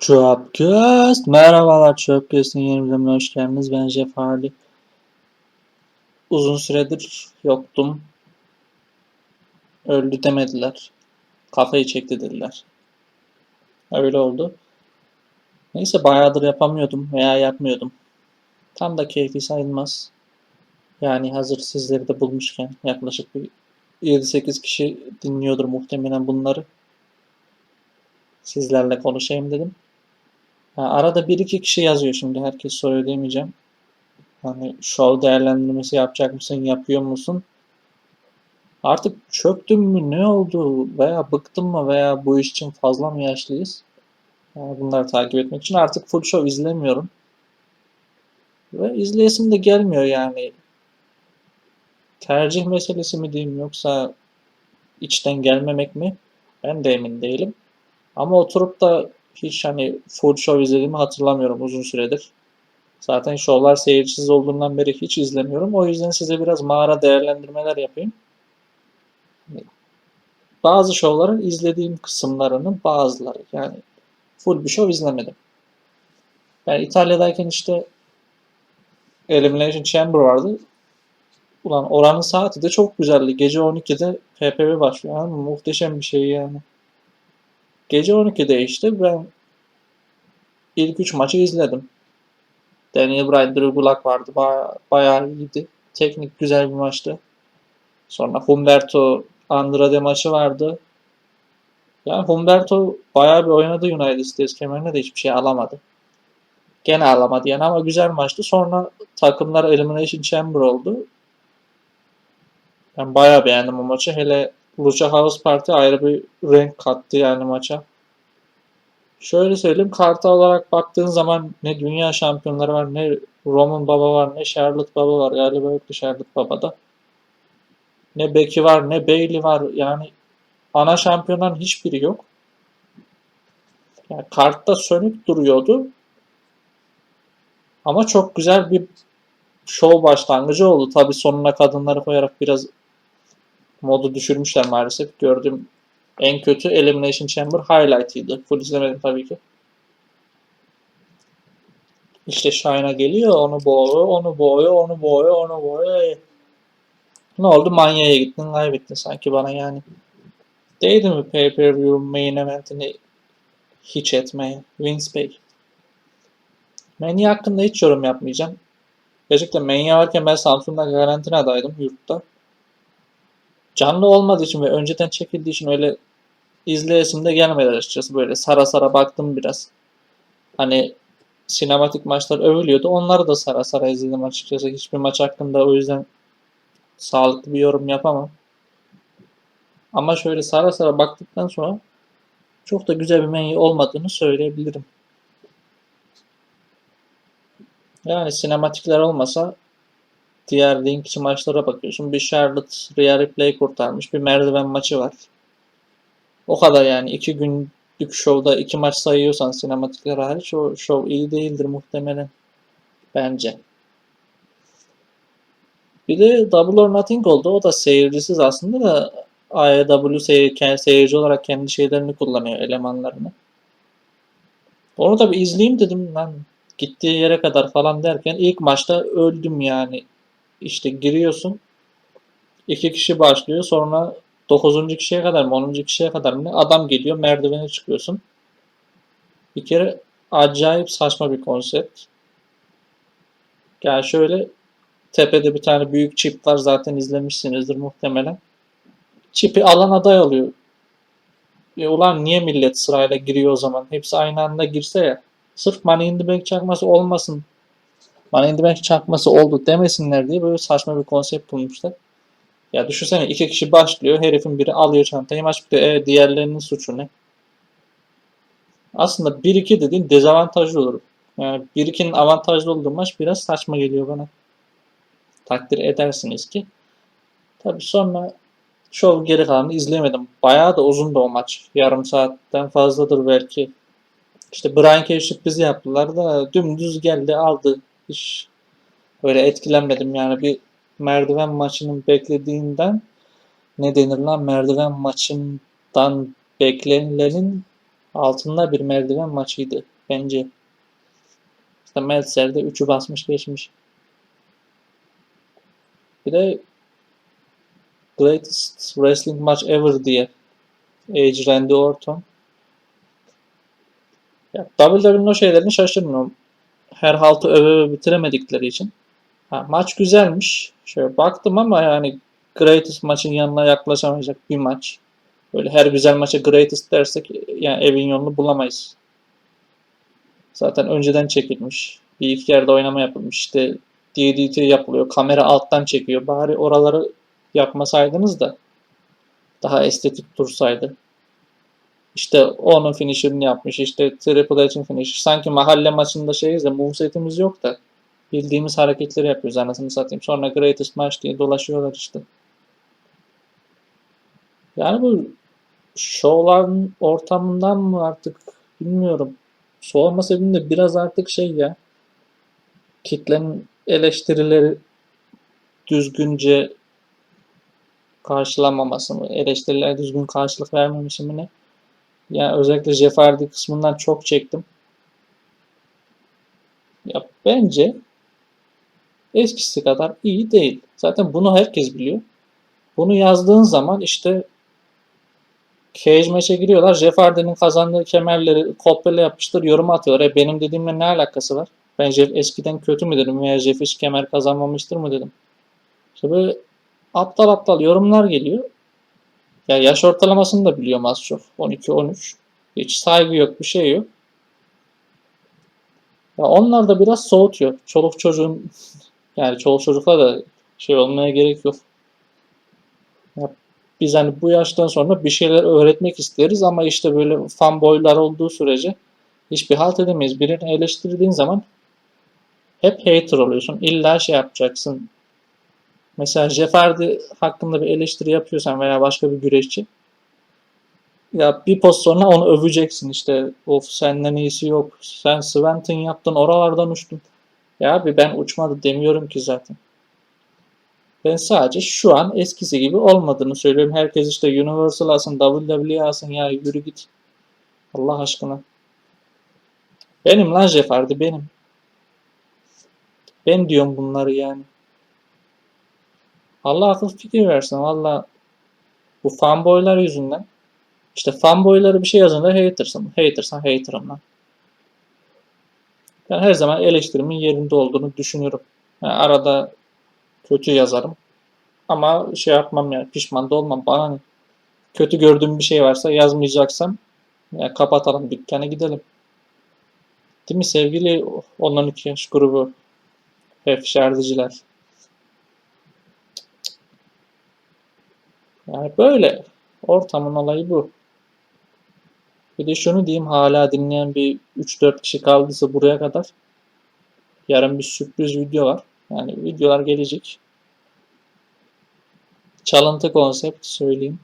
Çöpköst. Merhabalar Çöpköst'ün yeni bölümüne hoş geldiniz. Ben Jeff Hardy. Uzun süredir yoktum. Öldü demediler. Kafayı çekti dediler. Öyle oldu. Neyse bayağıdır yapamıyordum veya yapmıyordum. Tam da keyfi sayılmaz. Yani hazır sizleri de bulmuşken yaklaşık bir 7-8 kişi dinliyordur muhtemelen bunları. Sizlerle konuşayım dedim. Arada bir iki kişi yazıyor şimdi. Herkes soruyor demeyeceğim. Hani show değerlendirmesi yapacak mısın? Yapıyor musun? Artık çöktüm mü? Ne oldu? Veya bıktım mı? Veya bu iş için fazla mı yaşlıyız? Yani bunları takip etmek için artık full show izlemiyorum. Ve izleyesim de gelmiyor yani. Tercih meselesi mi diyeyim yoksa içten gelmemek mi? Ben de emin değilim. Ama oturup da hiç hani full show izlediğimi hatırlamıyorum uzun süredir. Zaten şovlar seyircisiz olduğundan beri hiç izlemiyorum. O yüzden size biraz mağara değerlendirmeler yapayım. Hani bazı şovların izlediğim kısımlarının bazıları. Yani full bir şov izlemedim. Ben İtalya'dayken işte Elimination Chamber vardı. Ulan oranın saati de çok güzeldi. Gece 12'de PPV başlıyor. Yani muhteşem bir şey yani. Gece 12'de işte ben ilk 3 maçı izledim. Daniel Bryan, Drew Gulak vardı. Baya, bayağı iyiydi. Teknik güzel bir maçtı. Sonra Humberto Andrade maçı vardı. Yani Humberto bayağı bir oynadı United States kemerine de hiçbir şey alamadı. Gene alamadı yani ama güzel maçtı. Sonra takımlar Elimination Chamber oldu. Ben bayağı beğendim o maçı. Hele Lucha House Party ayrı bir renk kattı yani maça. Şöyle söyleyeyim, karta olarak baktığın zaman ne dünya şampiyonları var, ne Roman Baba var, ne Charlotte Baba var. Galiba yoktu Charlotte Baba'da. Ne Becky var, ne Bayley var. Yani ana şampiyonların hiçbiri yok. Yani kartta sönük duruyordu. Ama çok güzel bir show başlangıcı oldu. Tabii sonuna kadınları koyarak biraz modu düşürmüşler maalesef. Gördüğüm en kötü Elimination Chamber highlight'ıydı. Full izlemedim tabii ki. İşte Shine'a geliyor, onu boğuyor, onu boğuyor, onu boğuyor, onu boğuyor. Ne oldu? Manya'ya gittin, kaybettin sanki bana yani. Değdi mi pay-per-view main eventini hiç etmeye? Vince Bey. Mania hakkında hiç yorum yapmayacağım. Gerçekten Mania varken ben Samsun'da karantinadaydım yurtta. Canlı olmadığı için ve önceden çekildiği için öyle izleyesim de gelmedi açıkçası. Böyle sara sara baktım biraz. Hani sinematik maçlar övülüyordu. Onları da sara sara izledim açıkçası. Hiçbir maç hakkında o yüzden sağlıklı bir yorum yapamam. Ama şöyle sara sara baktıktan sonra çok da güzel bir menü olmadığını söyleyebilirim. Yani sinematikler olmasa diğer linkçi maçlara bakıyorsun. Bir Charlotte Rhea Ripley kurtarmış. Bir merdiven maçı var. O kadar yani. iki günlük şovda iki maç sayıyorsan sinematikler hariç o şov iyi değildir muhtemelen. Bence. Bir de Double or Nothing oldu. O da seyircisiz aslında da AEW seyir, seyirci olarak kendi şeylerini kullanıyor elemanlarını. Onu da bir izleyeyim dedim lan gittiği yere kadar falan derken ilk maçta öldüm yani. İşte giriyorsun. iki kişi başlıyor. Sonra 9. kişiye kadar mı 10. kişiye kadar mı? Adam geliyor merdivene çıkıyorsun. Bir kere acayip saçma bir konsept. Yani şöyle tepede bir tane büyük çip var zaten izlemişsinizdir muhtemelen. Çipi alan aday alıyor. E ulan niye millet sırayla giriyor o zaman? Hepsi aynı anda girse ya. Sırf Money in the Bank çakması olmasın. Money in the Bank çakması oldu demesinler diye böyle saçma bir konsept bulmuşlar. Ya düşünsene iki kişi başlıyor. Herifin biri alıyor çantayı maç bitiyor. E, diğerlerinin suçu ne? Aslında 1-2 dediğin dezavantajlı olur. Yani 1-2'nin avantajlı olduğu maç biraz saçma geliyor bana. Takdir edersiniz ki. Tabi sonra şov geri kalanını izleyemedim. Bayağı da uzun da o maç. Yarım saatten fazladır belki. İşte Brian Cage sürprizi yaptılar da dümdüz geldi aldı. Hiç öyle etkilenmedim yani bir merdiven maçının beklediğinden ne denir lan merdiven maçından beklenilenin altında bir merdiven maçıydı bence. İşte Meltzer de 3'ü basmış geçmiş. Bir de Greatest Wrestling Match Ever diye Edge Randy Orton. Ya, WWE'nin o şeylerini şaşırmıyorum. Her haltı öve öve bitiremedikleri için. Ha, maç güzelmiş. Şöyle baktım ama yani Greatest maçın yanına yaklaşamayacak bir maç. Böyle her güzel maça Greatest dersek yani evin yolunu bulamayız. Zaten önceden çekilmiş. Bir iki yerde oynama yapılmış. İşte DDT yapılıyor. Kamera alttan çekiyor. Bari oraları yapmasaydınız da daha estetik dursaydı. İşte onun finisher'ını yapmış. İşte Triple H'in finisher. Sanki mahalle maçında şeyiz de movesetimiz yok da bildiğimiz hareketleri yapıyoruz anasını satayım. Sonra greatest match diye dolaşıyorlar işte. Yani bu şovların ortamından mı artık bilmiyorum. Soğuma sebebim de biraz artık şey ya kitlenin eleştirileri düzgünce karşılamaması mı, eleştirilere düzgün karşılık vermemesi mi ne? Yani özellikle Jeff Hardy kısmından çok çektim. Ya bence eskisi kadar iyi değil. Zaten bunu herkes biliyor. Bunu yazdığın zaman işte Cage maç'a giriyorlar. Jeff Hardy'nin kazandığı kemerleri kopyala yapıştır yorum atıyorlar. E benim dediğimle ne alakası var? Ben Jeff eskiden kötü mü dedim veya Jeff hiç kemer kazanmamıştır mı dedim. İşte böyle aptal aptal yorumlar geliyor. Ya yaş ortalamasını da biliyorum az çok. 12-13. Hiç saygı yok, bir şey yok. Ya onlar da biraz soğutuyor. Çoluk çocuğun yani çoluk çocukla da şey olmaya gerek yok. Ya biz hani bu yaştan sonra bir şeyler öğretmek isteriz ama işte böyle fanboylar olduğu sürece hiçbir halt edemeyiz. Birini eleştirdiğin zaman hep hater oluyorsun. İlla şey yapacaksın. Mesela Jeff Hardy hakkında bir eleştiri yapıyorsan veya başka bir güreşçi ya bir post sonra onu öveceksin işte. Of senden iyisi yok. Sen Sventon yaptın oralardan uçtun. Ya abi ben uçmadı demiyorum ki zaten. Ben sadece şu an eskisi gibi olmadığını söylüyorum. Herkes işte Universal alsın WWE alsın ya yürü git. Allah aşkına. Benim lan Jeff benim. Ben diyorum bunları yani Allah akıl fikir versin valla bu fanboylar yüzünden işte fanboyları bir şey yazınca hatersın. Hatersan haterım lan. Ben her zaman eleştirimin yerinde olduğunu düşünüyorum. Yani arada kötü yazarım. Ama şey yapmam yani pişman da olmam. Bana ne? Kötü gördüğüm bir şey varsa yazmayacaksam yani kapatalım dükkanı gidelim. Değil mi sevgili 10-12 yaş grubu hep şerdiciler. Yani böyle. Ortamın olayı bu. Bir de şunu diyeyim hala dinleyen bir 3-4 kişi kaldıysa buraya kadar yarın bir sürpriz video var. Yani videolar gelecek. Çalıntı konsept söyleyeyim.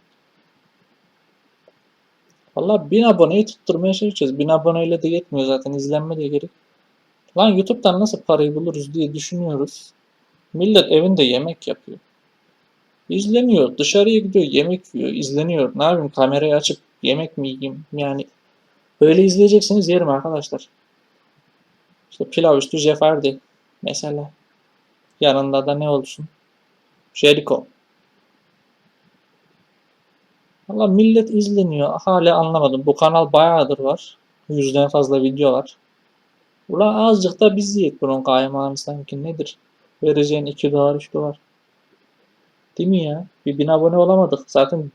Valla 1000 aboneyi tutturmaya çalışacağız. 1000 aboneyle de yetmiyor zaten. izlenme de gerek. Lan YouTube'dan nasıl parayı buluruz diye düşünüyoruz. Millet evinde yemek yapıyor. İzleniyor. Dışarıya gidiyor. Yemek yiyor. izleniyor. Ne yapayım? Kamerayı açıp yemek mi yiyeyim? Yani böyle izleyeceksiniz yerim arkadaşlar. İşte pilav üstü Jeff Hardy mesela. Yanında da ne olsun? Jericho. Valla millet izleniyor. Hala anlamadım. Bu kanal bayağıdır var. Yüzden fazla video var. Ulan azıcık da biz yiyek bunun kaymağını sanki nedir? Vereceğin 2 dolar 3 dolar. Değil mi ya? Bir bin abone olamadık. Zaten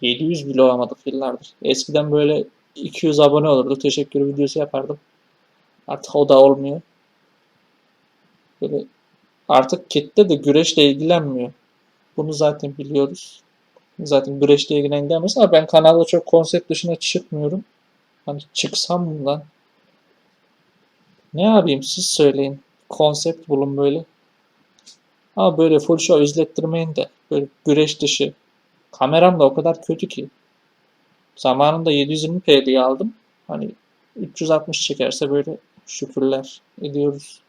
700 bile olamadık yıllardır. Eskiden böyle 200 abone olurdu. Teşekkür videosu yapardım. Artık o da olmuyor. Böyle artık kitle de güreşle ilgilenmiyor. Bunu zaten biliyoruz. Zaten güreşle ilgilenen ama ben kanalda çok konsept dışına çıkmıyorum. Hani çıksam lan? Ne yapayım siz söyleyin. Konsept bulun böyle. Ama böyle full show izlettirmeyin de. Böyle güreş dışı. Kameram da o kadar kötü ki. Zamanında 720p'liyi aldım. Hani 360 çekerse böyle şükürler ediyoruz.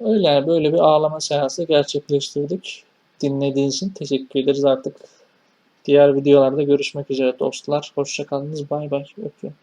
Öyle yani böyle bir ağlama seansı gerçekleştirdik. Dinlediğiniz için teşekkür ederiz artık. Diğer videolarda görüşmek üzere dostlar. Hoşçakalınız. Bay bay. Öpüyorum.